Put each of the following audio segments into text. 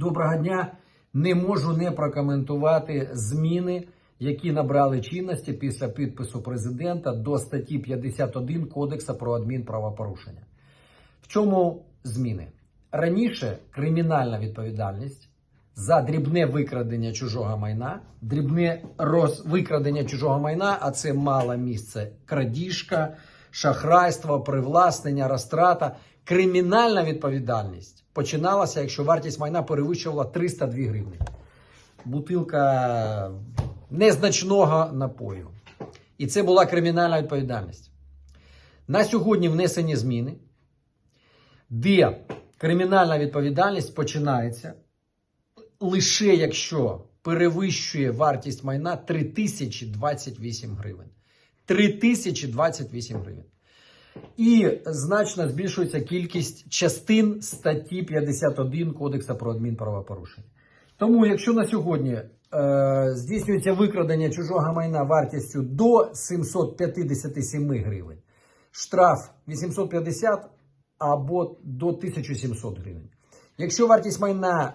Доброго дня. Не можу не прокоментувати зміни, які набрали чинності після підпису президента до статті 51 Кодексу про адмінправопорушення. В чому зміни? Раніше кримінальна відповідальність за дрібне викрадення чужого майна, дрібне роз... викрадення чужого майна, а це мало місце крадіжка, шахрайство, привласнення, розтрата. Кримінальна відповідальність починалася, якщо вартість майна перевищувала 302 гривні. Бутилка незначного напою. І це була кримінальна відповідальність. На сьогодні внесені зміни, де кримінальна відповідальність починається лише якщо перевищує вартість майна 3028 гривень. 3028 гривень. І значно збільшується кількість частин статті 51 Кодексу про адмінправопорушення. Тому, якщо на сьогодні е, здійснюється викрадення чужого майна вартістю до 757 гривень, штраф 850 або до 1700 гривень. Якщо вартість майна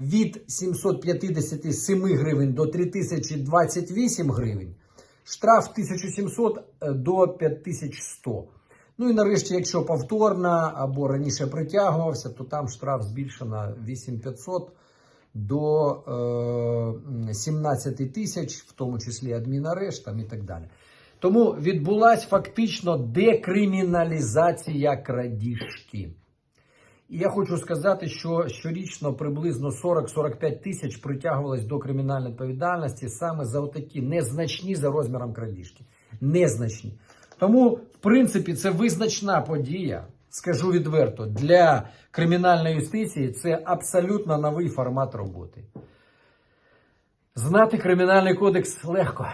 від 757 гривень до 3028 гривень, штраф 1700 до 5100. Ну і нарешті, якщо повторно або раніше притягувався, то там штраф збільшено 8500 до е, 17 тисяч, в тому числі адмінарешт там і так далі. Тому відбулася фактично декриміналізація крадіжки. І я хочу сказати, що щорічно приблизно 40-45 тисяч притягувалось до кримінальної відповідальності саме за отакі незначні за розміром крадіжки. Незначні. Тому, в принципі, це визначна подія, скажу відверто, для кримінальної юстиції це абсолютно новий формат роботи. Знати кримінальний кодекс легко.